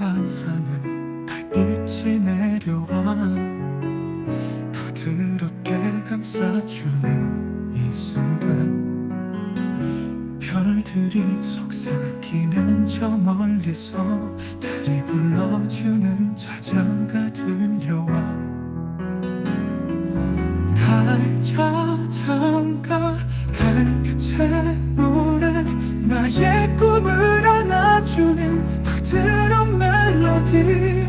하늘 달빛이 내려와 부드럽게 감싸주는 이 순간 별들이 속삭이는 저 멀리서 달이 불러주는 자장가 들려와 달 자장가 달빛의 노래 나의 꿈을 안아주는 부드러운 멜로디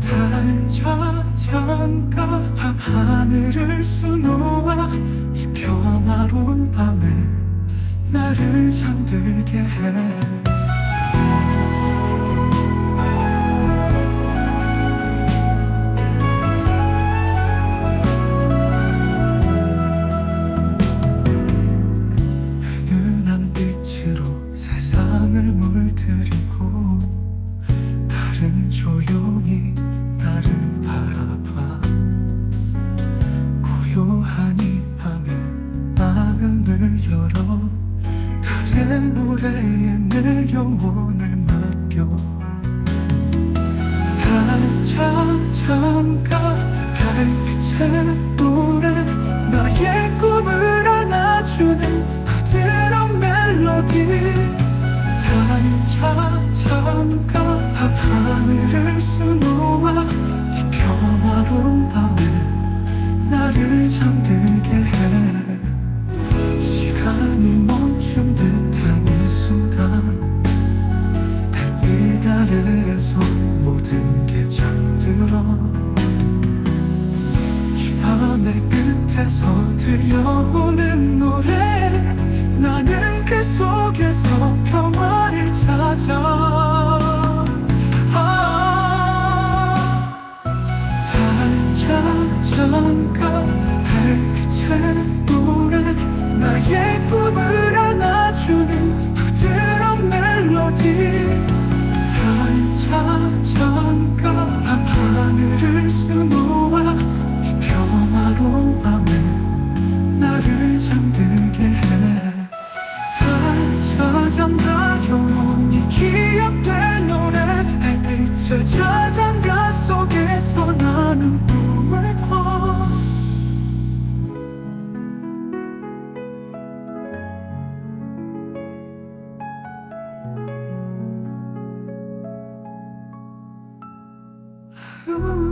달 자장가 밤하늘을 수놓아 이 평화로운 밤에 나를 잠들게 해 달의 노래에 내 영혼을 맡겨. 달자장가 달빛의 노래 나의 꿈을 안아주는 부드러운 멜로디 밤의 끝에서 들려오는 노래. 나는 그 속에서 평화를 찾아. 아, 달자장가 달빛의 노래 나의 꿈을 안아주는 i'm too Ooh.